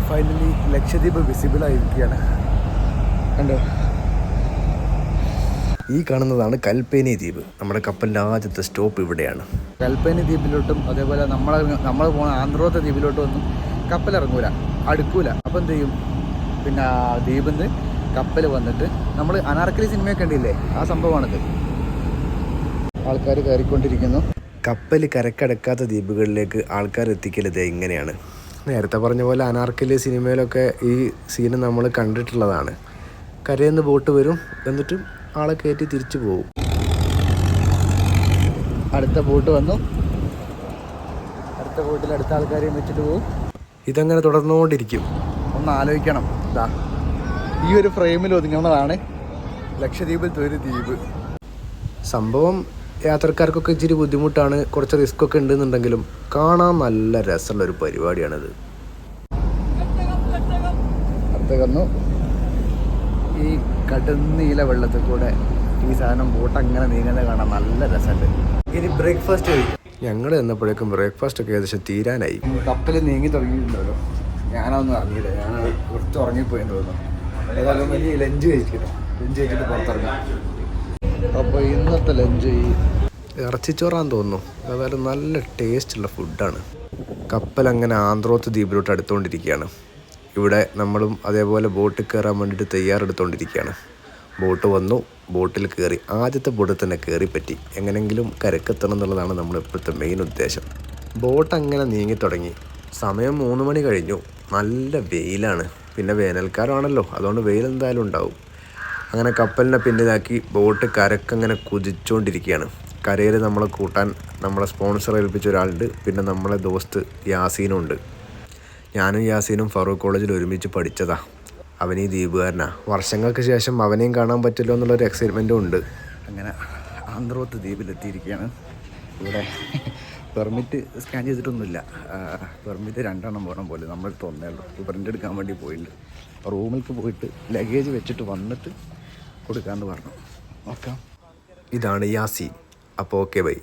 Finally Lakshadweep visible ആയിരിക്കുകയാണ്. കണ്ടോ? ഈ കാണുന്നതാണ് കൽപ്പേനി ദ്വീപ്. നമ്മുടെ കപ്പലിന്റെ ആദ്യത്തെ സ്റ്റോപ്പ് ഇവിടെയാണ്. കൽപ്പേനി ദ്വീപിലോട്ടും അതേപോലെ നമ്മൾ നമ്മൾ പോകുന്ന ആന്ധ്രോത്തെ ദ്വീപിലോട്ടും ഒന്നും കപ്പൽ ഇറങ്ങൂല. അടുക്കൂല. അപ്പം എന്ത് ചെയ്യും? പിന്നെ ദ്വീപിൽ നിന്ന് കപ്പൽ വന്നിട്ട് നമ്മൾ അനാർക്കലി സിനിമയൊക്കെ കണ്ടില്ലേ? ആ സംഭവമാണിത്. ആൾക്കാർ കയറിക്കൊണ്ടിരിക്കുന്നു. കപ്പൽ കരക്കടക്കാത്ത ദ്വീപുകളിലേക്ക് ആൾക്കാർ എത്തിക്കൽ ഇത് എങ്ങനെയാണ് നേരത്തെ പറഞ്ഞ പോലെ അനാർക്കലി സിനിമയിലൊക്കെ ഈ സീന് നമ്മൾ കണ്ടിട്ടുള്ളതാണ്. കരയിൽ നിന്ന് ബോട്ട് വരും എന്നിട്ടും ആളെ കയറ്റി തിരിച്ചു പോകും. അടുത്ത ബോട്ട് വന്നു. അടുത്ത ബോട്ടിൽ അടുത്ത ആൾക്കാരെയും വെച്ചിട്ട് പോകും. ഇതങ്ങനെ തുടർന്നുകൊണ്ടിരിക്കും. ഒന്ന് ആലോചിക്കണം. ഇതാ ഈ ഒരു ഫ്രെയിമിൽ ഒതുങ്ങുന്നതാണ് ലക്ഷദ്വീപിൽ ഒരു ദ്വീപ്. സംഭവം യാത്രക്കാർക്കൊക്കെ ഇച്ചിരി ബുദ്ധിമുട്ടാണ്. കുറച്ച് റിസ്ക് ഒക്കെ ഉണ്ടെന്നുണ്ടെങ്കിലും കാണാൻ നല്ല രസമുള്ള ഒരു പരിപാടിയാണിത് ഈ കടുന്നീല വെള്ളത്തിൽ കൂടെ ഈ സാധനം ബോട്ട് അങ്ങനെ നീങ്ങുന്നത് കാണാൻ നല്ല രസമുണ്ട്. ഇനി ബ്രേക്ക്ഫാസ്റ്റ് കഴിക്കും ഞങ്ങൾ എന്നപ്പോഴേക്കും ബ്രേക്ക്ഫാസ്റ്റ് ഒക്കെ ഏകദേശം തീരാനായി. കപ്പൽ നീങ്ങി തുടങ്ങിയിട്ടുണ്ടല്ലോ. ഞാനൊന്നും അറിഞ്ഞില്ല. ഞാൻ കുറച്ച് ഉറങ്ങിപ്പോയെന്ന് തോന്നുന്നു. ഏതായാലും ലഞ്ച് കഴിക്കണം ലഞ്ച് കഴിച്ചിട്ട് പുറത്തിറങ്ങി. അപ്പോൾ ഇന്നത്തെ ലഞ്ച് ഈ ഇറച്ചിച്ചോറാന്ന് തോന്നുന്നു. അതായത് നല്ല ടേസ്റ്റുള്ള ഫുഡാണ് കപ്പൽ അങ്ങനെ ആന്ധ്രോത്ത് ദ്വീപിലോട്ട് അടുത്തുകൊണ്ടിരിക്കുകയാണ് ഇവിടെ നമ്മളും അതേപോലെ ബോട്ടിൽ കയറാൻ വേണ്ടിയിട്ട് തയ്യാറെടുത്തുകൊണ്ടിരിക്കുകയാണ് ബോട്ട് വന്നു ബോട്ടിൽ കയറി ആദ്യത്തെ ബോട്ടിൽ തന്നെ കയറി പറ്റി. എങ്ങനെങ്കിലും കരക്കെത്തണം എന്നുള്ളതാണ് നമ്മുടെ ഇപ്പോഴത്തെ മെയിൻ ഉദ്ദേശം. ബോട്ട് അങ്ങനെ നീങ്ങി തുടങ്ങി. സമയം മൂന്ന് മണി കഴിഞ്ഞു. നല്ല വെയിലാണ്. പിന്നെ വേനൽക്കാലമാണല്ലോ. അതുകൊണ്ട് വെയിൽ എന്തായാലും ഉണ്ടാവും. അങ്ങനെ കപ്പലിനെ പിന്നിലാക്കി ബോട്ട് കരക്കങ്ങനെ കുതിച്ചുകൊണ്ടിരിക്കുകയാണ് കരയിൽ നമ്മളെ കൂട്ടാൻ നമ്മളെ സ്പോൺസർ ഏൽപ്പിച്ച ഒരാളുണ്ട്. പിന്നെ നമ്മളെ ദോസ്ത് യാസീനും ഉണ്ട്. ഞാനും യാസീനും ഫറൂഖ് കോളേജിൽ ഒരുമിച്ച് പഠിച്ചതാ. അവൻ ഈ ദ്വീപുകാരനാ. വർഷങ്ങൾക്ക് ശേഷം അവനെയും കാണാൻ പറ്റില്ലോ എന്നുള്ളൊരു എക്സൈറ്റ്മെന്റും ഉണ്ട്. അങ്ങനെ ആന്ധ്രോത്ത് ദ്വീപിലെത്തിയിരിക്കുകയാണ്. ഇവിടെ പെർമിറ്റ് സ്കാൻ ചെയ്തിട്ടൊന്നുമില്ല. പെർമിറ്റ് രണ്ടെണ്ണം വേണം പോലെ നമ്മൾ തോന്നേ ഉള്ളൂ. പ്രിന്റ് എടുക്കാൻ വേണ്ടി പോയിട്ടുണ്ട്. റൂമിലേക്ക് പോയിട്ട് ലഗേജ് വെച്ചിട്ട് വന്നിട്ട് കൊടുക്കാമെന്ന് പറഞ്ഞു. നോക്കാം ഇതാണ് യാസി. അപ്പോൾ ഓക്കെ ബൈ.